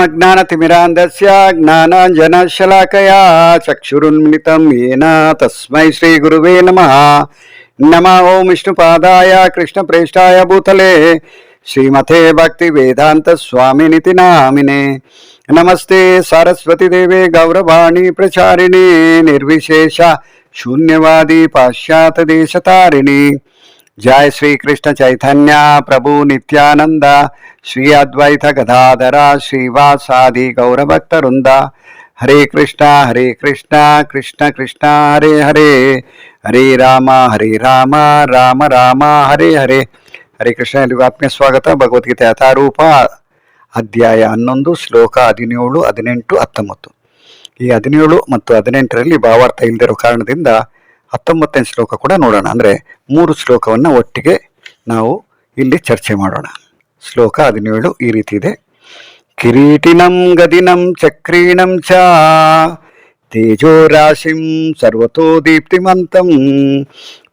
అజ్ఞానతిమిరాంధస్య జ్ఞానాంజనశలాకయా చక్షురున్మిళితం ఏన తస్మై శ్రీ గురువే నమ నమ ఓం విష్ణుపాదాయ కృష్ణప్రేష్టాయ భూతలే శ్రీమతే భక్తి వేదాంత స్వామినితి నామినే నమస్తే సరస్వతిదేవే గౌరవాణి ప్రచారిణి నిర్విశేష శూన్యవాది పాశ్చాత్య దేశతారిణి ಜಯ ಶ್ರೀ ಕೃಷ್ಣ ಚೈತನ್ಯ ಪ್ರಭು ನಿತ್ಯಾನಂದ ಶ್ರೀ ಅದ್ವೈತ ಗದಾಧರ ಶ್ರೀವಾಸಾದಿ ಗೌರಭಕ್ತವೃಂದ ಹರೇ ಕೃಷ್ಣ ಹರೇ ಕೃಷ್ಣ ಕೃಷ್ಣ ಕೃಷ್ಣ ಹರೇ ಹರೇ ಹರೇ ರಾಮ ಹರೇ ರಾಮ ರಾಮ ರಾಮ ಹರೇ ಹರೇ ಹರೇ ಕೃಷ್ಣ ಎಲ್ಲಿಗೂ ಆತ್ಮೀಯ ಸ್ವಾಗತ. ಭಗವದ್ಗೀತೆ ಯಥಾರೂಪ, ಅಧ್ಯಾಯ ಹನ್ನೊಂದು, ಶ್ಲೋಕ ಹದಿನೇಳು, ಹದಿನೆಂಟು, ಹತ್ತೊಂಬತ್ತು. ಈ ಹದಿನೇಳು ಮತ್ತು ಹದಿನೆಂಟರಲ್ಲಿ ಭಾವಾರ್ಥ ಇಲ್ಲದಿರೋ ಕಾರಣದಿಂದ ಹತ್ತೊಂಬತ್ತನೇ ಶ್ಲೋಕ ಕೂಡ ನೋಡೋಣ. ಅಂದರೆ ಮೂರು ಶ್ಲೋಕವನ್ನು ಒಟ್ಟಿಗೆ ನಾವು ಇಲ್ಲಿ ಚರ್ಚೆ ಮಾಡೋಣ. ಶ್ಲೋಕ ಹದಿನೇಳು ಈ ರೀತಿ ಇದೆ. ಕಿರೀಟಿನಂ ಗದಿನಂ ಚಕ್ರೀಣಂ ಚ ತೇಜೋ ರಾಶಿಂ ಸರ್ವತೋ ದೀಪ್ತಿಮಂತಂ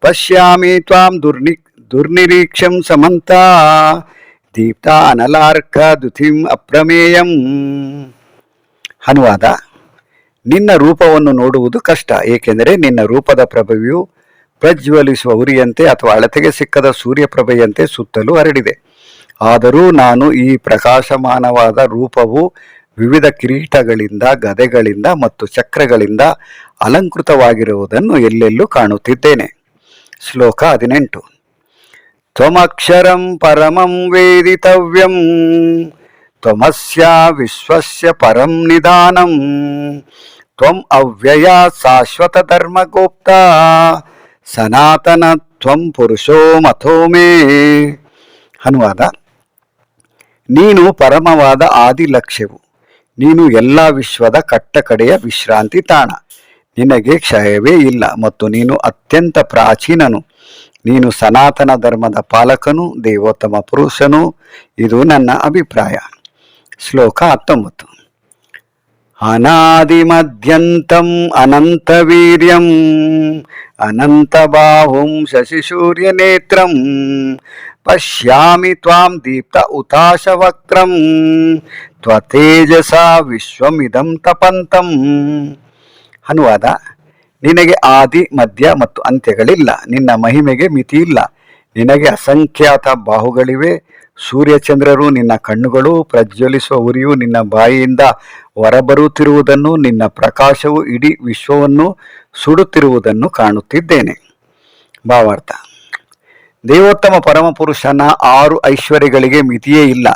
ಪಶ್ಯಾಮಿ ತ್ವಾಂ ದುರ್ನಿ, ದುರ್ನಿರೀಕ್ಷಂ ಸಮಂತ ದೀಪ್ತ ಅನಲಾರ್ಕ ದುಥಿಂ ಅಪ್ರಮೇಯಂ. ಅನುವಾದ ನಿನ್ನ ರೂಪವನ್ನು ನೋಡುವುದು ಕಷ್ಟ. ಏಕೆಂದರೆ ನಿನ್ನ ರೂಪದ ಪ್ರಭೆಯು ಪ್ರಜ್ವಲಿಸುವ ಉರಿಯಂತೆ ಅಥವಾ ಅಳತೆಗೆ ಸಿಕ್ಕದ ಸೂರ್ಯಪ್ರಭೆಯಂತೆ ಸುತ್ತಲೂ ಹರಡಿದೆ. ಆದರೂ ನಾನು ಈ ಪ್ರಕಾಶಮಾನವಾದ ರೂಪವು ವಿವಿಧ ಕಿರೀಟಗಳಿಂದ, ಗದೆಗಳಿಂದ ಮತ್ತು ಚಕ್ರಗಳಿಂದ ಅಲಂಕೃತವಾಗಿರುವುದನ್ನು ಎಲ್ಲೆಲ್ಲೂ ಕಾಣುತ್ತಿದ್ದೇನೆ. ಶ್ಲೋಕ ಹದಿನೆಂಟು. ತ್ವಮಕ್ಷರಂ ಪರಮಂ ವೇದಿತವ್ಯಂ ತ್ವಮಸ್ಯ ವಿಶ್ವಸ್ಯ ಪರಂ ನಿಧಾನಂ ತ್ವಂ ಅವ್ಯಯ ಶಾಶ್ವತ ಧರ್ಮಗೋಪ್ತ ಸನಾತನ ತ್ವಂ ಪುರುಷೋ ಮಥೋ ಮೇ ಅನುವಾದ ನೀನು ಪರಮವಾದ ಆದಿ ಲಕ್ಷ್ಯವು ನೀನು ಎಲ್ಲ ವಿಶ್ವದ ಕಟ್ಟಕಡೆಯ ವಿಶ್ರಾಂತಿ ತಾಣ. ನಿನಗೆ ಕ್ಷಯವೇ ಇಲ್ಲ ಮತ್ತು ನೀನು ಅತ್ಯಂತ ಪ್ರಾಚೀನನು. ನೀನು ಸನಾತನ ಧರ್ಮದ ಪಾಲಕನು, ದೇವೋತ್ತಮ ಪುರುಷನು. ಇದು ನನ್ನ ಅಭಿಪ್ರಾಯ. ಶ್ಲೋಕ ಹತ್ತೊಂಬತ್ತು. ಅನಾದಿಮದ್ಯಂತಂ ಅನಂತವೀರ್ಯಂ ಸೂರ್ಯ ಶಶಿಸೂರ್ಯನೇತ್ರಂ, ಪಶ್ಯಾಮಿ ತ್ವಾಂ ದೀಪ್ತ ಉತಾಶವಕ್ತ್ರಂ, ತ್ವತೇಜಸ ವಿಶ್ವಮಿದಂ ತಪಂತಂ. ಅನುವಾದ ನಿನಗೆ ಆದಿ ಮಧ್ಯ ಮತ್ತು ಅಂತ್ಯಗಳಿಲ್ಲ. ನಿನ್ನ ಮಹಿಮೆಗೆ ಮಿತಿ ಇಲ್ಲ ನಿನಗೆ ಅಸಂಖ್ಯಾತ ಬಾಹುಗಳಿವೆ. ಸೂರ್ಯಚಂದ್ರರು ನಿನ್ನ ಕಣ್ಣುಗಳು, ಪ್ರಜ್ವಲಿಸುವ ಉರಿಯು ನಿನ್ನ ಬಾಯಿಯಿಂದ ಹೊರಬರುತ್ತಿರುವುದನ್ನು, ನಿನ್ನ ಪ್ರಕಾಶವು ಇಡೀ ವಿಶ್ವವನ್ನು ಸುಡುತ್ತಿರುವುದನ್ನು ಕಾಣುತ್ತಿದ್ದೇನೆ. ಭಾವಾರ್ಥ. ದೇವೋತ್ತಮ ಪರಮಪುರುಷನ ಆರು ಐಶ್ವರ್ಯಗಳಿಗೆ ಮಿತಿಯೇ ಇಲ್ಲ.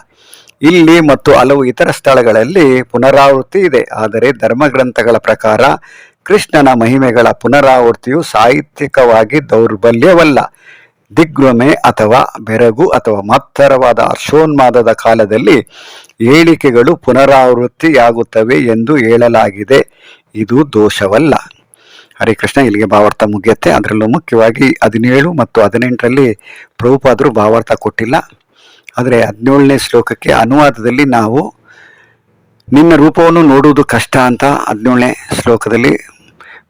ಇಲ್ಲಿ ಮತ್ತು ಹಲವು ಇತರ ಸ್ಥಳಗಳಲ್ಲಿ ಪುನರಾವೃತ್ತಿ ಇದೆ. ಆದರೆ ಧರ್ಮಗ್ರಂಥಗಳ ಪ್ರಕಾರ ಕೃಷ್ಣನ ಮಹಿಮೆಗಳ ಪುನರಾವೃತ್ತಿಯು ಸಾಹಿತ್ಯಿಕವಾಗಿ ದೌರ್ಬಲ್ಯವಲ್ಲ. ದಿಗ್ಭ್ರಮೆ ಅಥವಾ ಬೆರಗು ಅಥವಾ ಮತ್ತರವಾದ ಅರ್ಶೋನ್ಮಾದದ ಕಾಲದಲ್ಲಿ ಹೇಳಿಕೆಗಳು ಪುನರಾವೃತ್ತಿಯಾಗುತ್ತವೆ ಎಂದು ಹೇಳಲಾಗಿದೆ. ಇದು ದೋಷವಲ್ಲ. ಹರಿಕೃಷ್ಣ ಇಲ್ಲಿಗೆ ಭಾವಾರ್ಥ ಮುಗಿಯುತ್ತೆ. ಅದರಲ್ಲೂ ಮುಖ್ಯವಾಗಿ ಹದಿನೇಳು ಮತ್ತು ಹದಿನೆಂಟರಲ್ಲಿ ಪ್ರಭುಪಾದರು ಭಾವಾರ್ಥ ಕೊಟ್ಟಿಲ್ಲ. ಆದರೆ ಹದಿನೇಳನೇ ಶ್ಲೋಕಕ್ಕೆ ಅನುವಾದದಲ್ಲಿ ನಾವು ನಿನ್ನ ರೂಪವನ್ನು ನೋಡುವುದು ಕಷ್ಟ ಅಂತ ಹದಿನೇಳನೇ ಶ್ಲೋಕದಲ್ಲಿ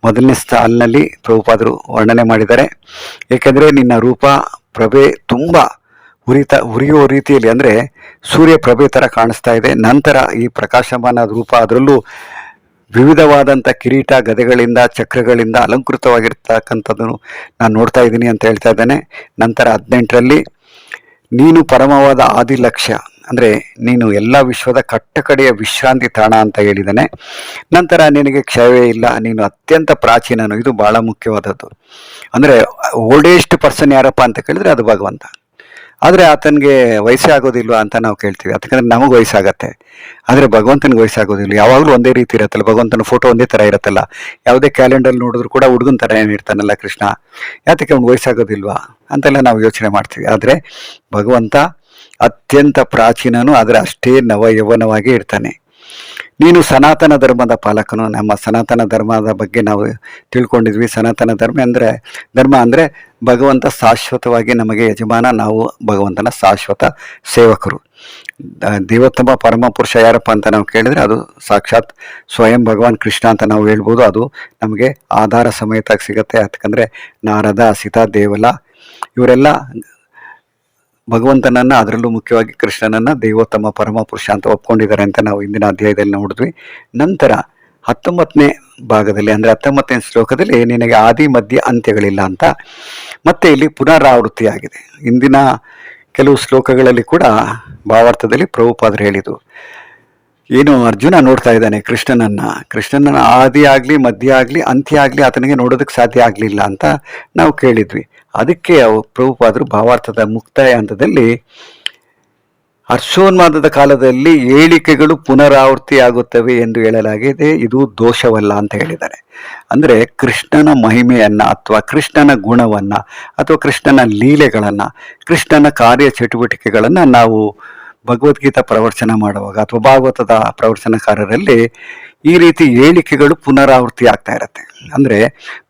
ಮೊದಲನೇ ಸಾಲಿನಲ್ಲಿ ಪ್ರಭುಪಾದರು ವರ್ಣನೆ ಮಾಡಿದ್ದಾರೆ. ಏಕೆಂದರೆ ನಿನ್ನ ರೂಪ ಪ್ರಭೆ ತುಂಬ ಉರಿತ, ಉರಿಯುವ ರೀತಿಯಲ್ಲಿ ಅಂದರೆ ಸೂರ್ಯ ಪ್ರಭೆ ಥರ ಕಾಣಿಸ್ತಾ ಇದೆ. ನಂತರ ಈ ಪ್ರಕಾಶಮಾನ ರೂಪ ಅದರಲ್ಲೂ ವಿವಿಧವಾದಂಥ ಕಿರೀಟ, ಗದೆಗಳಿಂದ, ಚಕ್ರಗಳಿಂದ ಅಲಂಕೃತವಾಗಿರ್ತಕ್ಕಂಥದ್ದನ್ನು ನಾನು ನೋಡ್ತಾ ಇದ್ದೀನಿ ಅಂತ ಹೇಳ್ತಾ ಇದ್ದೇನೆ. ನಂತರ ಹದಿನೆಂಟರಲ್ಲಿ ನೀನು ಪರಮವಾದ ಆದಿ ಲಕ್ಷ್ಯ ಅಂದರೆ ನೀನು ಎಲ್ಲ ವಿಶ್ವದ ಕಟ್ಟಕಡೆಯ ವಿಶ್ರಾಂತಿ ತಾಣ ಅಂತ ಹೇಳಿದ್ದಾನೆ ನಂತರ ನಿನಗೆ ಕ್ಷಯವೇ ಇಲ್ಲ, ನೀನು ಅತ್ಯಂತ ಪ್ರಾಚೀನನು, ಇದು ಬಹಳ ಮುಖ್ಯವಾದದ್ದು. ಅಂದರೆ ಓಲ್ಡೇಸ್ಟ್ ಪರ್ಸನ್ ಯಾರಪ್ಪ ಅಂತ ಕೇಳಿದ್ರೆ ಅದು ಭಗವಂತ. ಆದರೆ ಆತನಿಗೆ ವಯಸ್ಸೇ ಅಂತ ನಾವು ಕೇಳ್ತೀವಿ. ಯಾಕಂದ್ರೆ ನಮಗೆ ವಯಸ್ಸಾಗತ್ತೆ. ಆದರೆ ಭಗವಂತನಿಗೆ ವಯಸ್ಸಾಗೋದಿಲ್ಲ. ಯಾವಾಗಲೂ ಒಂದೇ ರೀತಿ ಇರತ್ತಲ್ಲ, ಭಗವಂತನ ಫೋಟೋ ಒಂದೇ ಥರ ಇರತ್ತಲ್ಲ. ಯಾವುದೇ ಕ್ಯಾಲೆಂಡರ್ ನೋಡಿದ್ರು ಕೂಡ ಹುಡುಗನ ಥರ ಏನಿರ್ತಾನಲ್ಲ ಕೃಷ್ಣ. ಯಾತಕ್ಕೆ ಅವ್ನು ವಯಸ್ಸಾಗೋದಿಲ್ವಾ ಅಂತೆಲ್ಲ ನಾವು ಯೋಚನೆ ಮಾಡ್ತೀವಿ. ಆದರೆ ಭಗವಂತ ಅತ್ಯಂತ ಪ್ರಾಚೀನನು, ಆದರೆ ಅಷ್ಟೇ ನವ ಯೌವನವಾಗಿ ಇರ್ತಾನೆ. ನೀನು ಸನಾತನ ಧರ್ಮದ ಪಾಲಕನು. ನಮ್ಮ ಸನಾತನ ಧರ್ಮದ ಬಗ್ಗೆ ನಾವು ತಿಳ್ಕೊಂಡಿದ್ವಿ. ಸನಾತನ ಧರ್ಮ ಅಂದರೆ ಧರ್ಮ ಅಂದರೆ ಭಗವಂತ ಶಾಶ್ವತವಾಗಿ ನಮಗೆ ಯಜಮಾನ, ನಾವು ಭಗವಂತನ ಶಾಶ್ವತ ಸೇವಕರು. ದೇವೋತ್ತಮ ಪರಮ ಪುರುಷ ಯಾರಪ್ಪ ಅಂತ ನಾವು ಕೇಳಿದರೆ ಅದು ಸಾಕ್ಷಾತ್ ಸ್ವಯಂ ಭಗವಾನ್ ಕೃಷ್ಣ ಅಂತ ನಾವು ಹೇಳ್ಬೋದು. ಅದು ನಮಗೆ ಆಧಾರ ಸಮೇತ ಸಿಗುತ್ತೆ. ಯಾಕಂದರೆ ನಾರದ, ಸೀತಾ, ದೇವಲ, ಇವರೆಲ್ಲ ಭಗವಂತನನ್ನ ಅದರಲ್ಲೂ ಮುಖ್ಯವಾಗಿ ಕೃಷ್ಣನನ್ನ ದೇವೋತ್ತಮ ಪರಮ ಪುರುಷ ಅಂತ ಒಪ್ಕೊಂಡಿದ್ದಾರೆ ಅಂತ ನಾವು ಇಂದಿನ ಅಧ್ಯಾಯದಲ್ಲಿ ನೋಡಿದ್ವಿ. ನಂತರ ಹತ್ತೊಂಬತ್ತನೇ ಭಾಗದಲ್ಲಿ ಅಂದರೆ ಹತ್ತೊಂಬತ್ತನೇ ಶ್ಲೋಕದಲ್ಲಿ ನಿನಗೆ ಆದಿ ಮಧ್ಯ ಅಂತ್ಯಗಳಿಲ್ಲ ಅಂತ. ಮತ್ತೆ ಇಲ್ಲಿ ಪುನರಾವೃತ್ತಿಯಾಗಿದೆ. ಇಂದಿನ ಕೆಲವು ಶ್ಲೋಕಗಳಲ್ಲಿ ಕೂಡ ಭಾವಾರ್ಥದಲ್ಲಿ ಪ್ರಭುಪಾದರು ಹೇಳಿದರು ಏನು ಅರ್ಜುನ ನೋಡ್ತಾ ಇದ್ದಾನೆ ಕೃಷ್ಣನನ್ನ. ಕೃಷ್ಣನ ಆದಿ ಆಗಲಿ ಮಧ್ಯ ಆಗಲಿ, ಅಂತ್ಯ ಆಗಲಿ ಆತನಿಗೆ ನೋಡೋದಕ್ಕೆ ಸಾಧ್ಯ ಆಗಲಿಲ್ಲ ಅಂತ ನಾವು ಕೇಳಿದ್ವಿ. ಅದಕ್ಕೆ ಪ್ರಭುಪಾದರು ಭಾವಾರ್ಥದ ಮುಕ್ತಾಯ ಹಂತದಲ್ಲಿ ಹರ್ಷೋನ್ಮಾದದ ಕಾಲದಲ್ಲಿ ಏಳಿಕೆಗಳು ಪುನರಾವೃತ್ತಿಯಾಗುತ್ತವೆ ಎಂದು ಹೇಳಲಾಗಿದೆ. ಇದು ದೋಷವಲ್ಲ ಅಂತ ಹೇಳಿದ್ದಾರೆ. ಅಂದರೆ ಕೃಷ್ಣನ ಮಹಿಮೆಯನ್ನು ಅಥವಾ ಕೃಷ್ಣನ ಗುಣವನ್ನು ಅಥವಾ ಕೃಷ್ಣನ ಲೀಲೆಗಳನ್ನು, ಕೃಷ್ಣನ ಕಾರ್ಯ ಚಟುವಟಿಕೆಗಳನ್ನು ನಾವು ಭಗವದ್ಗೀತಾ ಪ್ರವಚನ ಮಾಡುವಾಗ ಅಥವಾ ಭಾಗವತದ ಪ್ರವಚನಕಾರರಲ್ಲಿ ಈ ರೀತಿ ಹೇಳಿಕೆಗಳು ಪುನರಾವೃತ್ತಿ ಆಗ್ತಾ ಇರುತ್ತೆ. ಅಂದರೆ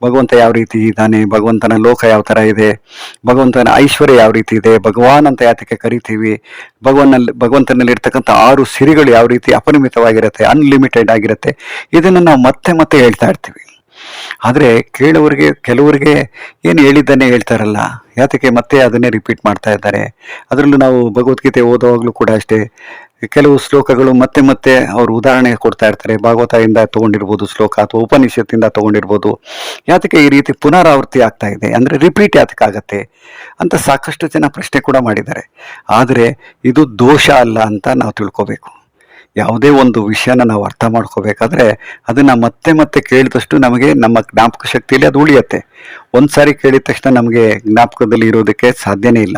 ಭಗವಂತ ಯಾವ ರೀತಿ ಇದ್ದಾನೆ, ಭಗವಂತನ ಲೋಕ ಯಾವ ಥರ ಇದೆ, ಭಗವಂತನ ಐಶ್ವರ್ಯ ಯಾವ ರೀತಿ ಇದೆ, ಭಗವಾನ್ ಅಂತ ಯಾತಕ್ಕೆ ಕರಿತೀವಿ, ಭಗವನ್ನಲ್ಲಿ ಭಗವಂತನಲ್ಲಿ ಇರ್ತಕ್ಕಂಥ ಆರು ಸಿರಿಗಳು ಯಾವ ರೀತಿ ಅಪರಿಮಿತವಾಗಿರುತ್ತೆ ಅನ್ಲಿಮಿಟೆಡ್ ಆಗಿರುತ್ತೆ, ಇದನ್ನು ನಾವು ಮತ್ತೆ ಮತ್ತೆ ಹೇಳ್ತಾ ಇರ್ತೀವಿ. ಆದರೆ ಕೇಳುವರಿಗೆ ಕೆಲವರಿಗೆ ಏನು ಹೇಳಿದ್ದನ್ನೇ ಹೇಳ್ತಾರಲ್ಲ, ಯಾತಕ್ಕೆ ಮತ್ತೆ ಅದನ್ನೇ ರಿಪೀಟ್ ಮಾಡ್ತಾ ಇದ್ದಾರೆ. ಅದರಲ್ಲೂ ನಾವು ಭಗವದ್ಗೀತೆ ಓದುವಾಗಲೂ ಕೂಡ ಅಷ್ಟೇ, ಕೆಲವು ಶ್ಲೋಕಗಳು ಮತ್ತೆ ಮತ್ತೆ ಅವರು ಉದಾಹರಣೆ ಕೊಡ್ತಾ ಇರ್ತಾರೆ, ಭಾಗವತದಿಂದ ತಗೊಂಡಿರ್ಬೋದು ಶ್ಲೋಕ ಅಥವಾ ಉಪನಿಷತ್ತಿಂದ ತಗೊಂಡಿರ್ಬೋದು. ಯಾತಕ್ಕೆ ಈ ರೀತಿ ಪುನರಾವೃತ್ತಿ ಆಗ್ತಾ ಇದೆ? ಅಂದರೆ ರಿಪೀಟ್ ಯಾತಕ್ಕಾಗತ್ತೆ ಅಂತ ಸಾಕಷ್ಟು ಜನ ಪ್ರಶ್ನೆ ಕೂಡ ಮಾಡಿದ್ದಾರೆ. ಆದರೆ ಇದು ದೋಷ ಅಲ್ಲ ಅಂತ ನಾವು ತಿಳ್ಕೋಬೇಕು. ಯಾವುದೇ ಒಂದು ವಿಷಯನ ನಾವು ಅರ್ಥ ಮಾಡ್ಕೋಬೇಕಾದ್ರೆ ಅದನ್ನ ಮತ್ತೆ ಮತ್ತೆ ಕೇಳಿದಷ್ಟು ನಮಗೆ ನಮ್ಮ ಜ್ಞಾಪಕ ಶಕ್ತಿಯಲ್ಲಿ ಅದು ಉಳಿಯುತ್ತೆ. ಒಂದು ಸಾರಿ ಕೇಳಿದ ತಕ್ಷಣ ನಮಗೆ ಜ್ಞಾಪಕದಲ್ಲಿ ಇರೋದಕ್ಕೆ ಸಾಧ್ಯನೇ ಇಲ್ಲ.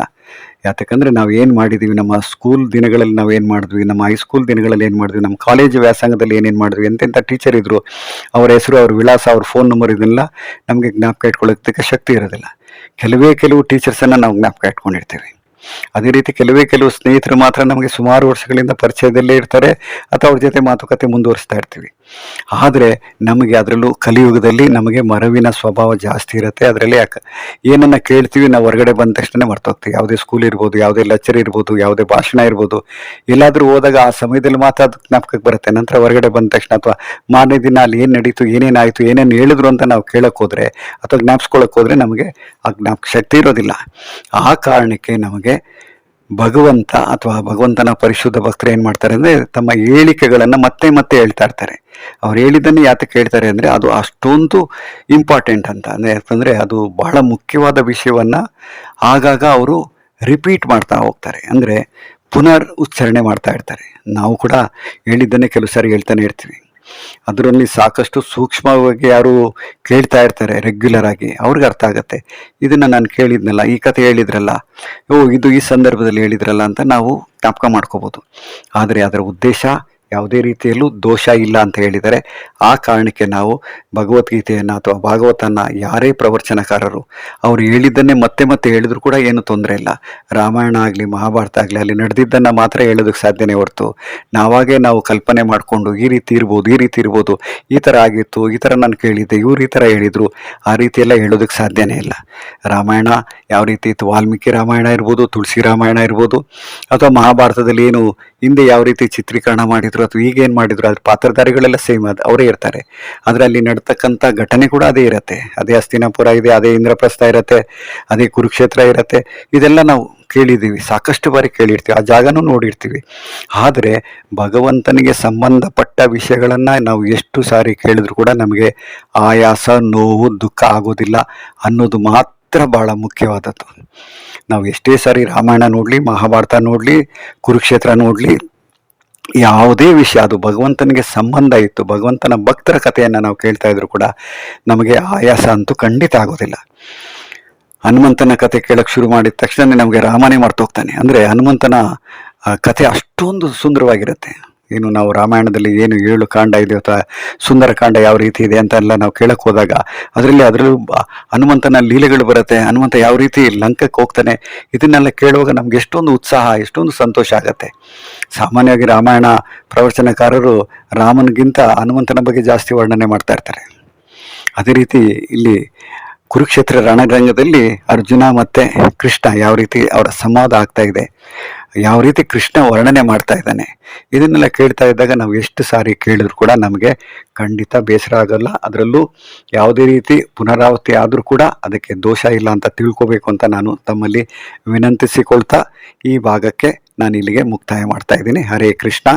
ಯಾಕಂದ್ರೆ ನಾವು ಏನು ಮಾಡಿದೀವಿ, ನಮ್ಮ ಸ್ಕೂಲ್ ದಿನಗಳಲ್ಲಿ ನಾವು ಏನು ಮಾಡಿದ್ವಿ, ನಮ್ಮ ಹೈಸ್ಕೂಲ್ ದಿನಗಳಲ್ಲಿ ಏನು ಮಾಡಿದ್ವಿ, ನಮ್ಮ ಕಾಲೇಜ್ ವ್ಯಾಸಂಗದಲ್ಲಿ ಏನೇನು ಮಾಡಿದ್ವಿ ಎಂತೆಂಥ ಟೀಚರ್ ಇದ್ದರು ಅವರ ಹೆಸರು, ಅವ್ರ ವಿಳಾಸ, ಅವ್ರ ಫೋನ್ ನಂಬರ್ ಇದನ್ನೆಲ್ಲ ನಮಗೆ ಜ್ಞಾಪಕ ಇಟ್ಕೊಳ್ಳೋದಕ್ಕೆ ಶಕ್ತಿ ಇರೋದಿಲ್ಲ. ಕೆಲವೇ ಕೆಲವು ಟೀಚರ್ಸನ್ನು ನಾವು ಜ್ಞಾಪಕ ಇಟ್ಕೊಂಡಿರ್ತೀವಿ. ಅದೇ ರೀತಿ ಕೆಲವೇ ಕೆಲವು ಸ್ನೇಹಿತರು ಮಾತ್ರ ನಮಗೆ ಸುಮಾರು ವರ್ಷಗಳಿಂದ ಪರಿಚಯದಲ್ಲೇ ಇರ್ತಾರೆ ಅಥವಾ ಅವ್ರ ಜೊತೆ ಮಾತುಕತೆ ಮುಂದುವರಿಸ್ತಾ ಇರ್ತೀವಿ. ಆದರೆ ನಮಗೆ ಅದರಲ್ಲೂ ಕಲಿಯುಗದಲ್ಲಿ ನಮಗೆ ಮರವಿನ ಸ್ವಭಾವ ಜಾಸ್ತಿ ಇರುತ್ತೆ. ಅದರಲ್ಲಿ ಯಾಕೆ ಏನನ್ನ ಕೇಳ್ತೀವಿ ನಾವು ಹೊರಗಡೆ ಬಂದ ತಕ್ಷಣ ಮರ್ತೋಗ್ತೀವಿ. ಯಾವುದೇ ಸ್ಕೂಲ್ ಇರ್ಬೋದು, ಯಾವುದೇ ಲೆಕ್ಚರ್ ಇರ್ಬೋದು, ಯಾವುದೇ ಭಾಷಣ ಇರ್ಬೋದು. ಎಲ್ಲಾದರೂ ಹೋದಾಗ ಆ ಸಮಯದಲ್ಲಿ ಮಾತ್ರ ಅದು ಜ್ಞಾಪಕಕ್ಕೆ ಬರುತ್ತೆ. ನಂತರ ಹೊರಗಡೆ ಬಂದ ತಕ್ಷಣ ಅಥವಾ ಮಾರನೇ ದಿನ ಅಲ್ಲಿ ಏನು ನಡೀತು ಏನೇನಾಯಿತು ಏನೇನು ಹೇಳಿದ್ರು ಅಂತ ನಾವು ಕೇಳಕ್ಕೆ ಹೋದರೆ ಅಥವಾ ಜ್ಞಾಪಿಸ್ಕೊಳಕ್ಕೆ ಹೋದರೆ ನಮಗೆ ಆ ಜ್ಞಾಪಕ ಶಕ್ತಿ ಇರೋದಿಲ್ಲ. ಆ ಕಾರಣಕ್ಕೆ ನಮಗೆ ಭಗವಂತ ಅಥವಾ ಭಗವಂತನ ಪರಿಶುದ್ಧ ಭಕ್ತರು ಏನು ಮಾಡ್ತಾರೆ ಅಂದರೆ ತಮ್ಮ ಹೇಳಿಕೆಗಳನ್ನು ಮತ್ತೆ ಮತ್ತೆ ಹೇಳ್ತಾ ಇರ್ತಾರೆ. ಅವ್ರು ಹೇಳಿದ್ದನ್ನು ಯಾತಕ್ಕೆ ಹೇಳ್ತಾರೆ ಅಂದರೆ ಅದು ಅಷ್ಟೊಂದು ಇಂಪಾರ್ಟೆಂಟ್ ಅಂತ. ಅಂದರೆ ಯಾಕಂದರೆ ಅದು ಬಹಳ ಮುಖ್ಯವಾದ ವಿಷಯವನ್ನು ಆಗಾಗ ಅವರು ರಿಪೀಟ್ ಮಾಡ್ತಾ ಹೋಗ್ತಾರೆ. ಅಂದರೆ ಪುನರ್ ಉಚ್ಚಾರಣೆ ಮಾಡ್ತಾ ಇರ್ತಾರೆ. ನಾವು ಕೂಡ ಹೇಳಿದ್ದನ್ನೇ ಕೆಲವು ಸಾರಿ ಹೇಳ್ತಾನೆ ಇರ್ತೀವಿ. ಅದರಲ್ಲಿ ಸಾಕಷ್ಟು ಸೂಕ್ಷ್ಮವಾಗಿ ಯಾರು ಕೇಳ್ತಾ ಇರ್ತಾರೆ ರೆಗ್ಯುಲರ್ ಆಗಿ, ಅವ್ರಿಗೆ ಅರ್ಥ ಆಗುತ್ತೆ. ಇದನ್ನ ನಾನು ಕೇಳಿದ್ನಲ್ಲ, ಈ ಕಥೆ ಹೇಳಿದ್ರಲ್ಲ, ಓ, ಇದು ಈ ಸಂದರ್ಭದಲ್ಲಿ ಹೇಳಿದ್ರಲ್ಲ ಅಂತ ನಾವು ಜ್ಞಾಪಕ ಮಾಡ್ಕೋಬೋದು. ಆದರೆ ಅದರ ಉದ್ದೇಶ ಯಾವುದೇ ರೀತಿಯಲ್ಲೂ ದೋಷ ಇಲ್ಲ ಅಂತ ಹೇಳಿದರೆ ಆ ಕಾರಣಕ್ಕೆ ನಾವು ಭಗವದ್ಗೀತೆಯನ್ನು ಅಥವಾ ಭಾಗವತನ ಯಾರೇ ಪ್ರವಚನಕಾರರು ಅವರು ಹೇಳಿದ್ದನ್ನೇ ಮತ್ತೆ ಮತ್ತೆ ಹೇಳಿದ್ರು ಕೂಡ ಏನು ತೊಂದರೆ ಇಲ್ಲ. ರಾಮಾಯಣ ಆಗಲಿ, ಮಹಾಭಾರತ ಆಗಲಿ, ಅಲ್ಲಿ ನಡೆದಿದ್ದನ್ನು ಮಾತ್ರ ಹೇಳೋದಕ್ಕೆ ಸಾಧ್ಯನೇ ಹೊರತು ನಾವಾಗೇ ನಾವು ಕಲ್ಪನೆ ಮಾಡಿಕೊಂಡು ಈ ರೀತಿ ಇರ್ಬೋದು, ಈ ರೀತಿ ಇರ್ಬೋದು, ಈ ಥರ ಆಗಿತ್ತು, ಈ ಥರ ನಾನು ಕೇಳಿದ್ದೆ, ಇವ್ರು ಈ ಥರ ಹೇಳಿದರು, ಆ ರೀತಿಯೆಲ್ಲ ಹೇಳೋದಕ್ಕೆ ಸಾಧ್ಯನೇ ಇಲ್ಲ. ರಾಮಾಯಣ ಯಾವ ರೀತಿ ಇತ್ತು? ವಾಲ್ಮೀಕಿ ರಾಮಾಯಣ ಇರ್ಬೋದು, ತುಳಸಿ ರಾಮಾಯಣ ಇರ್ಬೋದು, ಅಥವಾ ಮಹಾಭಾರತದಲ್ಲಿ ಏನು ಹಿಂದೆ ಯಾವ ರೀತಿ ಚಿತ್ರೀಕರಣ ಮಾಡಿದ್ರು ಅಥವಾ ಈಗ ಏನು ಮಾಡಿದ್ರು ಅದ್ರ ಪಾತ್ರಧಾರಿಗಳೆಲ್ಲ ಸೇಮ್ ಅದು ಅವರೇ ಇರ್ತಾರೆ. ಆದರೆ ಅಲ್ಲಿ ನಡ್ತಕ್ಕಂಥ ಘಟನೆ ಕೂಡ ಅದೇ ಇರುತ್ತೆ. ಅದೇ ಹಸ್ತಿನಾಪುರ ಇದೆ, ಅದೇ ಇಂದ್ರಪ್ರಸ್ಥ ಇರುತ್ತೆ, ಅದೇ ಕುರುಕ್ಷೇತ್ರ ಇರುತ್ತೆ. ಇದೆಲ್ಲ ನಾವು ಕೇಳಿದ್ದೀವಿ, ಸಾಕಷ್ಟು ಬಾರಿ ಕೇಳಿರ್ತೀವಿ, ಆ ಜಾಗನೂ ನೋಡಿರ್ತೀವಿ. ಆದರೆ ಭಗವಂತನಿಗೆ ಸಂಬಂಧಪಟ್ಟ ವಿಷಯಗಳನ್ನು ನಾವು ಎಷ್ಟು ಸಾರಿ ಕೇಳಿದ್ರು ಕೂಡ ನಮಗೆ ಆಯಾಸ, ನೋವು, ದುಃಖ ಆಗೋದಿಲ್ಲ ಅನ್ನೋದು ಮಾತ್ರ ಬಹಳ ಮುಖ್ಯವಾದದ್ದು. ನಾವು ಎಷ್ಟೇ ಸಾರಿ ರಾಮಾಯಣ ನೋಡಲಿ, ಮಹಾಭಾರತ ನೋಡಲಿ, ಕುರುಕ್ಷೇತ್ರ ನೋಡಲಿ ಯಾವುದೇ ವಿಷಯ, ಅದು ಭಗವಂತನಿಗೆ ಸಂಬಂಧ ಇತ್ತು, ಭಗವಂತನ ಭಕ್ತರ ಕಥೆಯನ್ನು ನಾವು ಕೇಳ್ತಾ ಇದ್ರು ಕೂಡ ನಮಗೆ ಆಯಾಸ ಅಂತೂ ಖಂಡಿತ ಆಗೋದಿಲ್ಲ. ಹನುಮಂತನ ಕತೆ ಕೇಳಕ್ಕೆ ಶುರು ಮಾಡಿದ ತಕ್ಷಣ ನಮಗೆ ರಾಮನೇ ಮರ್ತೋಗ್ತಾನೆ. ಅಂದರೆ ಹನುಮಂತನ ಕಥೆ ಅಷ್ಟೊಂದು ಸುಂದರವಾಗಿರುತ್ತೆ. ಏನು ನಾವು ರಾಮಾಯಣದಲ್ಲಿ ಏನು ಏಳು ಕಾಂಡ ಇದೆ ಅಥವಾ ಸುಂದರ ಕಾಂಡ ಯಾವ ರೀತಿ ಇದೆ ಅಂತ ಎಲ್ಲ ನಾವು ಕೇಳಕ್ಕೆ ಹೋದಾಗ ಅದರಲ್ಲಿ ಅದರಲ್ಲೂ ಹನುಮಂತನ ಲೀಲೆಗಳು ಬರುತ್ತೆ. ಹನುಮಂತ ಯಾವ ರೀತಿ ಲಂಕಕ್ಕೆ ಹೋಗ್ತಾನೆ ಇದನ್ನೆಲ್ಲ ಕೇಳುವಾಗ ನಮ್ಗೆ ಎಷ್ಟೊಂದು ಉತ್ಸಾಹ, ಎಷ್ಟೊಂದು ಸಂತೋಷ ಆಗುತ್ತೆ. ಸಾಮಾನ್ಯವಾಗಿ ರಾಮಾಯಣ ಪ್ರವಚನಕಾರರು ರಾಮನಿಗಿಂತ ಹನುಮಂತನ ಬಗ್ಗೆ ಜಾಸ್ತಿ ವರ್ಣನೆ ಮಾಡ್ತಾ ಇರ್ತಾರೆ. ಅದೇ ರೀತಿ ಇಲ್ಲಿ ಕುರುಕ್ಷೇತ್ರ ರಣರಂಗದಲ್ಲಿ ಅರ್ಜುನ ಮತ್ತೆ ಕೃಷ್ಣ ಯಾವ ರೀತಿ ಅವರ ಸಂವಾದ ಆಗ್ತಾ ಇದೆ. ಯಾವ ರೀತಿ ಕೃಷ್ಣ ವರ್ಣನೆ ಮಾಡ್ತಾ ಇದ್ದಾನೆ, ಇದನ್ನೆಲ್ಲ ಕೇಳ್ತಾ ಇದ್ದಾಗ ನಾವು ಎಷ್ಟು ಸಾರಿ ಕೇಳಿದ್ರು ಕೂಡ ನಮಗೆ ಖಂಡಿತ ಬೇಸರ ಆಗಲ್ಲ. ಅದರಲ್ಲೂ ಯಾವುದೇ ರೀತಿ ಪುನರಾವರ್ತಿ ಆದರೂ ಕೂಡ ಅದಕ್ಕೆ ದೋಷ ಇಲ್ಲ ಅಂತ ತಿಳ್ಕೊಬೇಕು ಅಂತ ನಾನು ತಮ್ಮಲ್ಲಿ ವಿನಂತಿಸಿಕೊಳ್ತಾ ಈ ಭಾಗಕ್ಕೆ ನಾನು ಇಲ್ಲಿಗೆ ಮುಕ್ತಾಯ ಮಾಡ್ತಾ ಇದ್ದೀನಿ. ಹರೇ ಕೃಷ್ಣ.